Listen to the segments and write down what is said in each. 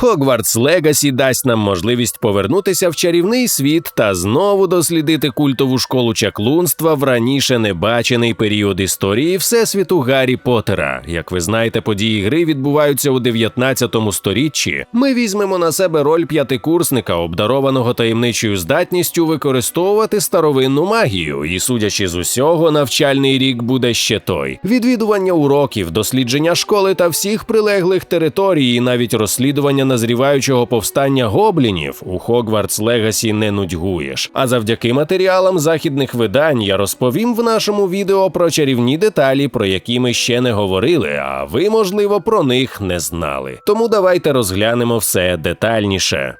Хогвартс Легасі дасть нам можливість повернутися в чарівний світ та знову дослідити культову школу чаклунства в раніше небачений період історії всесвіту Гаррі Поттера. Як ви знаєте, події гри відбуваються у 19 сторіччі. Ми візьмемо на себе роль п'ятикурсника, обдарованого таємничою здатністю використовувати старовинну магію, і, судячи з усього, навчальний рік буде ще той: відвідування уроків, дослідження школи та всіх прилеглих територій, і навіть розслідування назріваючого повстання гоблінів у Хогвартс Легасі не нудьгуєш. А завдяки матеріалам західних видань я розповім в нашому відео про чарівні деталі, про які ми ще не говорили, а ви, можливо, про них не знали. Тому давайте розглянемо все детальніше.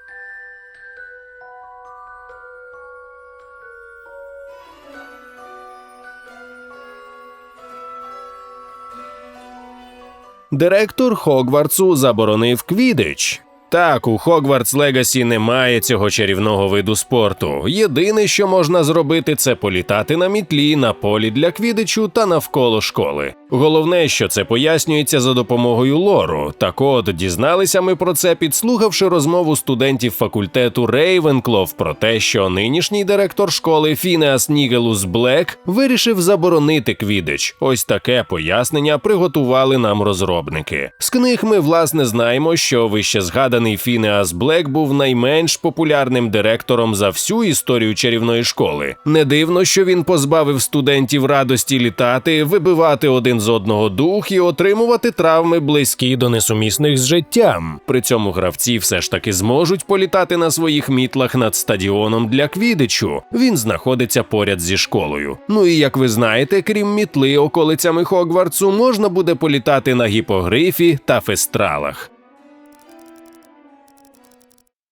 Директор Хогвартсу заборонив квідич. Так, у Хогвартс Легасі немає цього чарівного виду спорту. Єдине, що можна зробити, це політати на мітлі, на полі для квідичу та навколо школи. Головне, що це пояснюється за допомогою лору. Так от дізналися ми про це, підслухавши розмову студентів факультету Рейвенклов про те, що нинішній директор школи Фінеас Нігелус Блек вирішив заборонити квідич. Ось таке пояснення приготували нам розробники. З книг ми власне знаємо, що вище згаданий Фінеас Блек був найменш популярним директором за всю історію чарівної школи. Не дивно, що він позбавив студентів радості літати, вибивати один з одного дух і отримувати травми близькі до несумісних з життям. При цьому гравці все ж таки зможуть політати на своїх мітлах над стадіоном для квідичу. Він знаходиться поряд зі школою. Ну і як ви знаєте, крім мітли, околицями Хогвартсу можна буде політати на гіпогрифі та фестралах.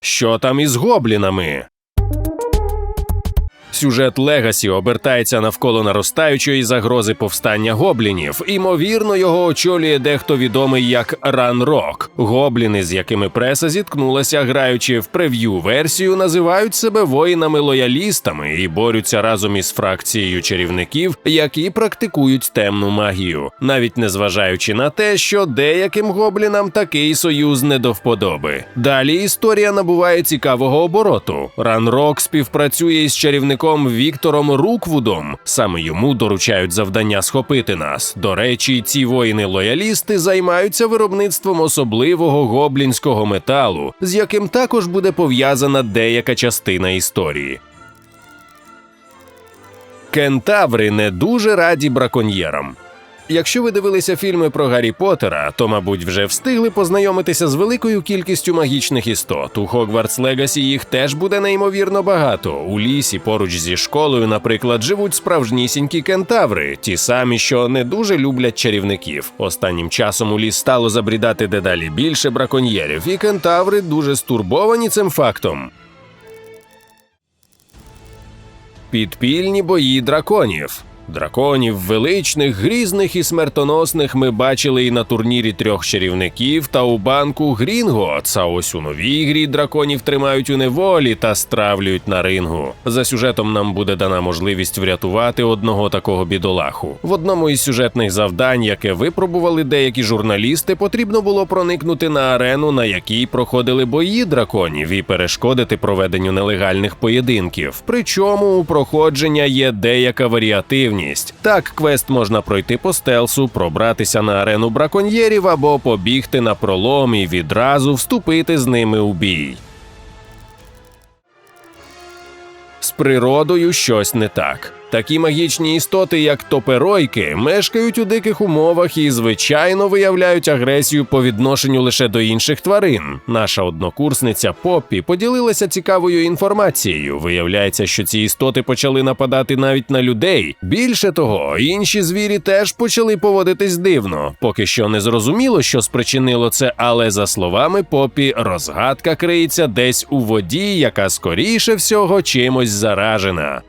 Що там із гоблінами? Сюжет Легасі обертається навколо наростаючої загрози повстання гоблінів. Імовірно, його очолює дехто відомий як Ран Рок. Гобліни, з якими преса зіткнулася, граючи в прев'ю версію, називають себе воїнами-лоялістами і борються разом із фракцією чарівників, які практикують темну магію, навіть незважаючи на те, що деяким гоблінам такий союз не до вподоби. Далі історія набуває цікавого обороту. Ран Рок співпрацює із чарівником Віктором Руквудом. Саме йому доручають завдання схопити нас. До речі, ці воїни-лоялісти займаються виробництвом особливого гоблінського металу, з яким також буде пов'язана деяка частина історії. Кентаври не дуже раді браконьєрам. Якщо ви дивилися фільми про Гаррі Поттера, то, мабуть, вже встигли познайомитися з великою кількістю магічних істот. У Хогвартс Легасі їх теж буде неймовірно багато. У лісі поруч зі школою, наприклад, живуть справжнісінькі кентаври, ті самі, що не дуже люблять чарівників. Останнім часом у ліс стало забрідати дедалі більше браконьєрів, і кентаври дуже стурбовані цим фактом. Підпільні бої драконів. Драконів величних, грізних і смертоносних ми бачили і на турнірі трьох чарівників та у банку Грінготс, а ось у новій грі драконів тримають у неволі та стравлюють на рингу. За сюжетом нам буде дана можливість врятувати одного такого бідолаху. В одному із сюжетних завдань, яке випробували деякі журналісти, потрібно було проникнути на арену, на якій проходили бої драконів, і перешкодити проведенню нелегальних поєдинків. Причому у проходження є деяка варіативність. Так, квест можна пройти по стелсу, пробратися на арену браконьєрів або побігти на пролом і відразу вступити з ними у бій. З природою щось не так. Такі магічні істоти, як топеройки, мешкають у диких умовах і, звичайно, виявляють агресію по відношенню лише до інших тварин. Наша однокурсниця Поппі поділилася цікавою інформацією. Виявляється, що ці істоти почали нападати навіть на людей. Більше того, інші звірі теж почали поводитись дивно. Поки що не зрозуміло, що спричинило це, але за словами Поппі, розгадка криється десь у воді, яка скоріше всього чимось заражена.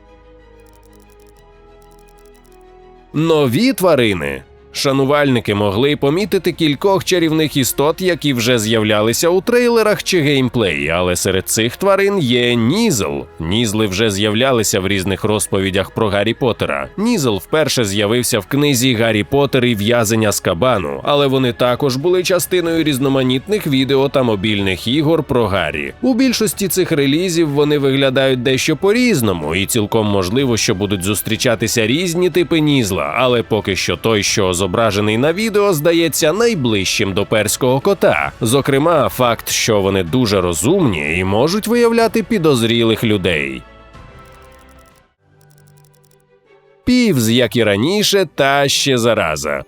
Нові тварини. Шанувальники могли помітити кількох чарівних істот, які вже з'являлися у трейлерах чи геймплеї, але серед цих тварин є Нізл. Нізли вже з'являлися в різних розповідях про Гаррі Поттера. Нізл вперше з'явився в книзі Гаррі Поттер і в'язання з кабану, але вони також були частиною різноманітних відео та мобільних ігор про Гаррі. У більшості цих релізів вони виглядають дещо по-різному, і цілком можливо, що будуть зустрічатися різні типи Нізла, але поки що той, що зображений на відео, здається найближчим до перського кота. Зокрема, факт, що вони дуже розумні і можуть виявляти підозрілих людей. Півз, як і раніше, та ще зараза.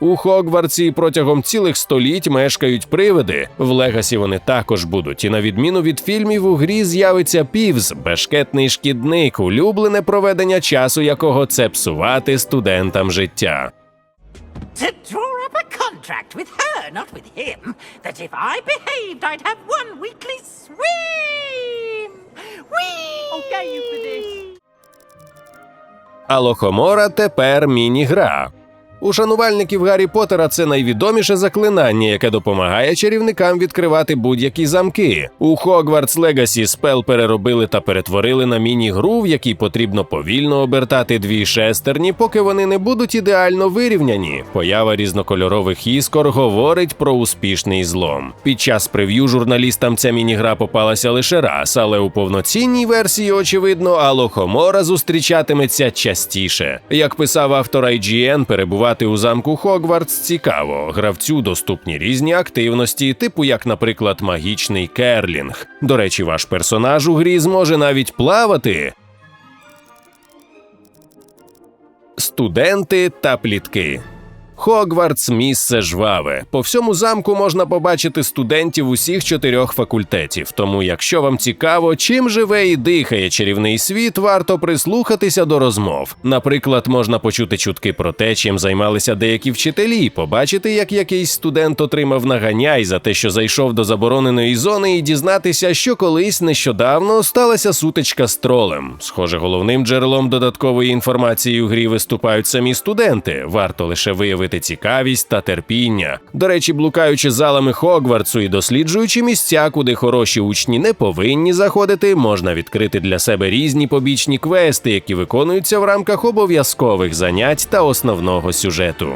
У Хогвартсі протягом цілих століть мешкають привиди. В Легасі вони також будуть. І на відміну від фільмів, у грі з'явиться півз, бешкетний шкідник, улюблене проведення часу, якого це псувати студентам життя. To draw up a contract with her, not with him, that if I behaved, I'd have one weekly swim. Whee! Okay, you for this. Алохомора тепер міні-гра. У шанувальників Гаррі Поттера це найвідоміше заклинання, яке допомагає чарівникам відкривати будь-які замки. У Хогвартс Легасі спел переробили та перетворили на міні-гру, в якій потрібно повільно обертати дві шестерні, поки вони не будуть ідеально вирівняні. Поява різнокольорових іскор говорить про успішний злом. Під час прев'ю журналістам ця міні-гра попалася лише раз, але у повноцінній версії, очевидно, Алохомора зустрічатиметься частіше. Як писав автор IGN, перебувати у замку Хогвартс цікаво. Гравцю доступні різні активності, типу як, наприклад, магічний керлінг. До речі, ваш персонаж у грі зможе навіть плавати. Студенти та плітки. Хогвартс місце жваве. По всьому замку можна побачити студентів усіх чотирьох факультетів. Тому, якщо вам цікаво, чим живе і дихає чарівний світ, варто прислухатися до розмов. Наприклад, можна почути чутки про те, чим займалися деякі вчителі, побачити, як якийсь студент отримав наганяй за те, що зайшов до забороненої зони, і дізнатися, що колись нещодавно сталася сутичка з тролем. Схоже, головним джерелом додаткової інформації у грі виступають самі студенти. Варто лише виявити цікавість та терпіння. До речі, блукаючи залами Хогвартсу і досліджуючи місця, куди хороші учні не повинні заходити, можна відкрити для себе різні побічні квести, які виконуються в рамках обов'язкових занять та основного сюжету.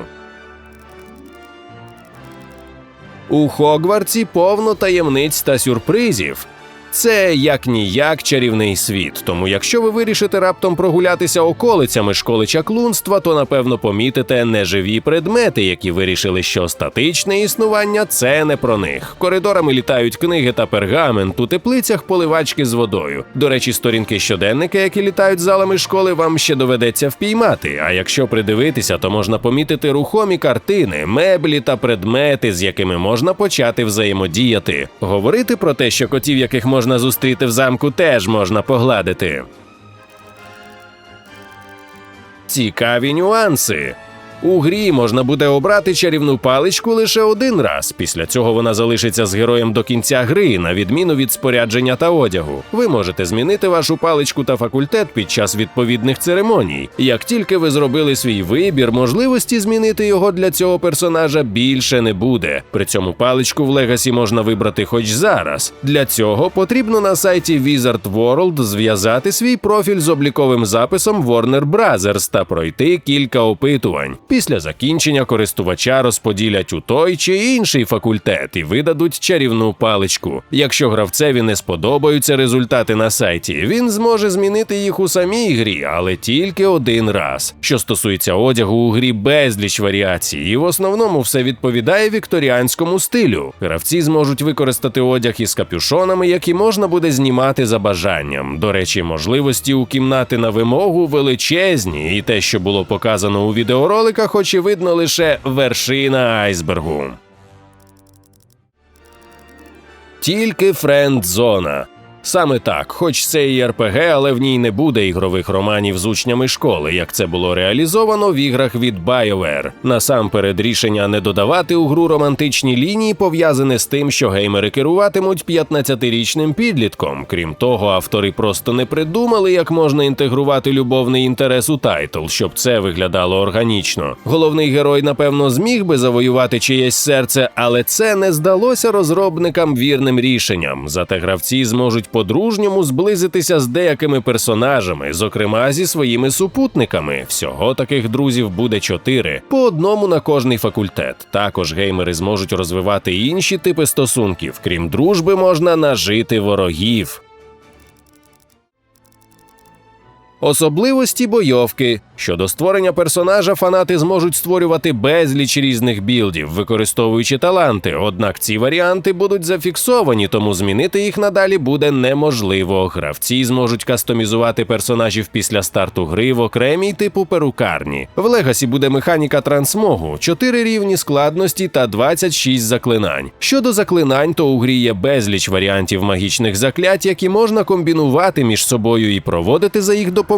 У Хогвартсі повно таємниць та сюрпризів. Це як ніяк чарівний світ. Тому, якщо ви вирішите раптом прогулятися околицями школи чаклунства, то напевно помітите неживі предмети, які вирішили, що статичне існування це не про них. Коридорами літають книги та пергамент, у теплицях поливачки з водою. До речі, сторінки щоденника, які літають залами школи, вам ще доведеться впіймати. А якщо придивитися, то можна помітити рухомі картини, меблі та предмети, з якими можна почати взаємодіяти. Говорити про те, що котів, яких можна зустріти в замку, теж можна погладити. Цікаві нюанси. У грі можна буде обрати чарівну паличку лише один раз. Після цього вона залишиться з героєм до кінця гри, на відміну від спорядження та одягу. Ви можете змінити вашу паличку та факультет під час відповідних церемоній. Як тільки ви зробили свій вибір, можливості змінити його для цього персонажа більше не буде. При цьому паличку в Легасі можна вибрати хоч зараз. Для цього потрібно на сайті Wizard World зв'язати свій профіль з обліковим записом Warner Brothers та пройти кілька опитувань. Після закінчення користувача розподілять у той чи інший факультет і видадуть чарівну паличку. Якщо гравцеві не сподобаються результати на сайті, він зможе змінити їх у самій грі, але тільки один раз. Що стосується одягу, у грі безліч варіацій, і в основному все відповідає вікторіанському стилю. Гравці зможуть використати одяг із капюшонами, які можна буде знімати за бажанням. До речі, можливості у кімнати на вимогу величезні, і те, що було показано у відеороликах, очевидно, лише вершина айсбергу. Тільки френд-зона. Саме так, хоч це і РПГ, але в ній не буде ігрових романів з учнями школи, як це було реалізовано в іграх від BioWare. Насамперед, рішення не додавати у гру романтичні лінії пов'язане з тим, що геймери керуватимуть 15-річним підлітком. Крім того, автори просто не придумали, як можна інтегрувати любовний інтерес у тайтл, щоб це виглядало органічно. Головний герой, напевно, зміг би завоювати чиєсь серце, але це не здалося розробникам вірним рішенням. Зате гравці зможуть по-дружньому зблизитися з деякими персонажами, зокрема зі своїми супутниками. Всього таких друзів буде чотири, по одному на кожний факультет. Також геймери зможуть розвивати інші типи стосунків. Крім дружби, можна нажити ворогів. Особливості бойовки. Щодо створення персонажа, фанати зможуть створювати безліч різних білдів, використовуючи таланти. Однак ці варіанти будуть зафіксовані, тому змінити їх надалі буде неможливо. Гравці зможуть кастомізувати персонажів після старту гри в окремій типу перукарні. В Легасі буде механіка трансмогу, 4 рівні складності та 26 заклинань. Щодо заклинань, то у грі є безліч варіантів магічних заклять, які можна комбінувати між собою і проводити за їх допомогою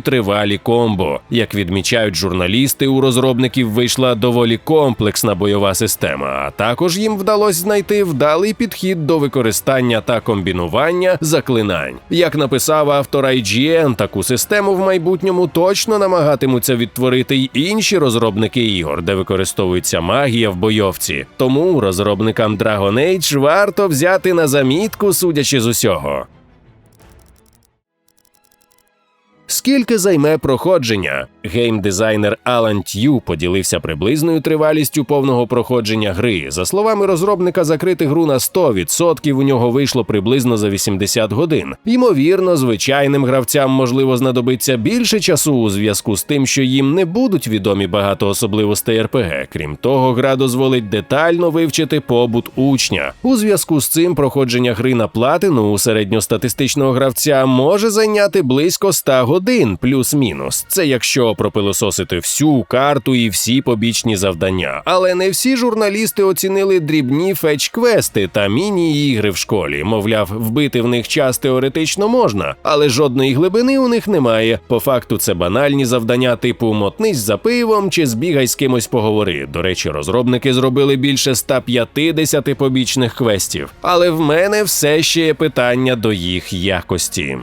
тривалі комбо. Як відмічають журналісти, у розробників вийшла доволі комплексна бойова система, а також їм вдалося знайти вдалий підхід до використання та комбінування заклинань. Як написав автор IGN, таку систему в майбутньому точно намагатимуться відтворити й інші розробники ігор, де використовується магія в бойовці. Тому розробникам Dragon Age варто взяти на замітку, судячи з усього. Скільки займе проходження? Геймдизайнер Алан Т'ю поділився приблизною тривалістю повного проходження гри. За словами розробника, закрити гру на 100% у нього вийшло приблизно за 80 годин. Ймовірно, звичайним гравцям можливо знадобиться більше часу у зв'язку з тим, що їм не будуть відомі багато особливостей РПГ. Крім того, гра дозволить детально вивчити побут учня. У зв'язку з цим проходження гри на платину у середньостатистичного гравця може зайняти близько 100 годин, плюс-мінус. Це якщо пропилососити всю карту і всі побічні завдання. Але не всі журналісти оцінили дрібні фетч-квести та міні-ігри в школі. Мовляв, вбити в них час теоретично можна, але жодної глибини у них немає. По факту, це банальні завдання типу мотнись за пивом чи збігай з кимось поговори. До речі, розробники зробили більше 150 побічних квестів. Але в мене все ще є питання до їх якості.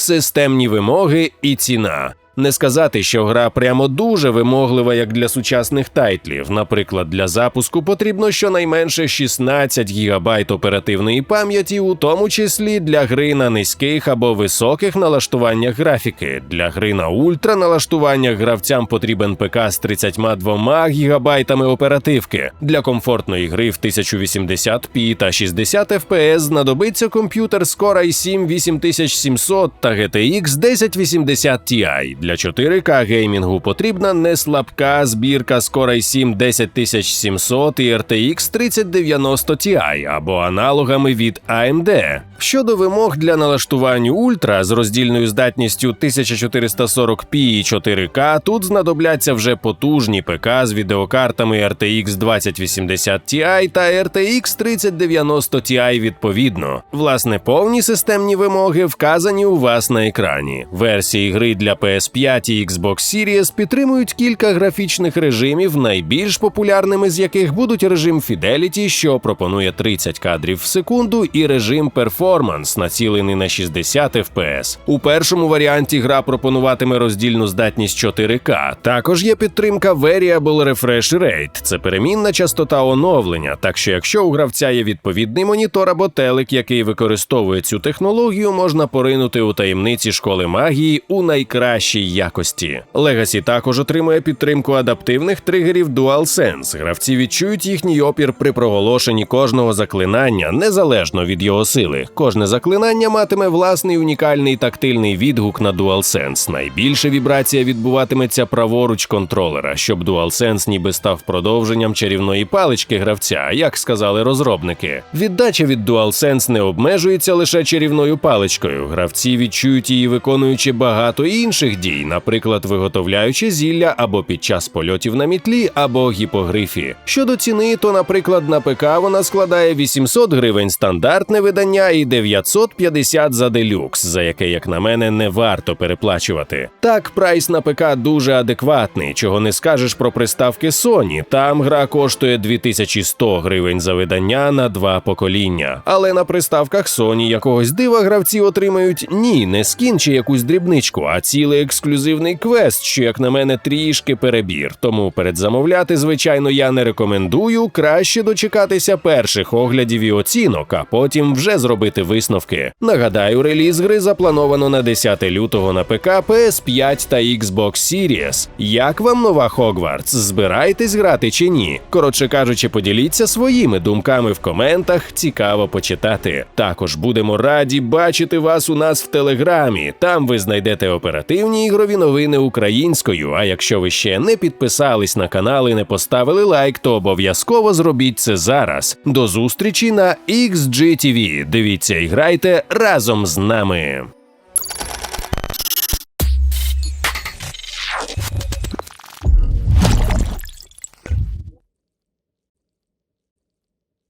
Системні вимоги і ціна. Не сказати, що гра прямо дуже вимоглива, як для сучасних тайтлів. Наприклад, для запуску потрібно щонайменше 16 гігабайт оперативної пам'яті, у тому числі для гри на низьких або високих налаштуваннях графіки. Для гри на ультра налаштуваннях гравцям потрібен ПК з 32 гігабайтами оперативки. Для комфортної гри в 1080p та 60 FPS знадобиться комп'ютер з Core i7 8700 та GTX 1080 Ti. Для 4К геймінгу потрібна не слабка збірка Core i7 10700 і RTX 3090 Ti або аналогами від AMD. Щодо вимог для налаштувань Ультра з роздільною здатністю 1440p і 4К, тут знадобляться вже потужні ПК з відеокартами RTX 2080 Ti та RTX 3090 Ti відповідно. Власне, повні системні вимоги вказані у вас на екрані. Версії гри для PS5 і Xbox Series підтримують кілька графічних режимів, найбільш популярними з яких будуть режим Fidelity, що пропонує 30 кадрів в секунду, і режим Performance, націлений на 60 FPS. У першому варіанті гра пропонуватиме роздільну здатність 4К. Також є підтримка Variable Refresh Rate – це перемінна частота оновлення. Так що, якщо у гравця є відповідний монітор або телек, який використовує цю технологію, можна поринути у таємниці школи магії у найкращій якості. Legacy також отримує підтримку адаптивних тригерів DualSense. Гравці відчують їхній опір при проголошенні кожного заклинання незалежно від його сили. Кожне заклинання матиме власний унікальний тактильний відгук на DualSense. Найбільше вібрація відбуватиметься праворуч контролера, щоб DualSense ніби став продовженням чарівної палички гравця, як сказали розробники. Віддача від DualSense не обмежується лише чарівною паличкою. Гравці відчують її, виконуючи багато інших дій. Дій, наприклад, виготовляючи зілля або під час польотів на мітлі або гіпогрифі. Щодо ціни, то, наприклад, на ПК вона складає 800 гривень стандартне видання і 950 за делюкс, за яке, як на мене, не варто переплачувати. Так, прайс на ПК дуже адекватний, чого не скажеш про приставки Sony. Там гра коштує 2100 гривень за видання на два покоління. Але на приставках Sony якогось дива гравці отримають ні, не скін чи якусь дрібничку, а цілий ексклюзивний квест, що, як на мене, трішки перебір. Тому передзамовляти, звичайно, я не рекомендую. Краще дочекатися перших оглядів і оцінок, а потім вже зробити висновки. Нагадаю, реліз гри заплановано на 10 лютого на ПК, PS5 та Xbox Series. Як вам нова Хогвартс? Збираєтесь грати чи ні? Коротше кажучи, поділіться своїми думками в коментах. Цікаво почитати. Також будемо раді бачити вас у нас в телеграмі. Там ви знайдете оперативні ігрові новини українською. А якщо ви ще не підписались на канал і не поставили лайк, то обов'язково зробіть це зараз. До зустрічі на XGTV. Дивіться і грайте разом з нами.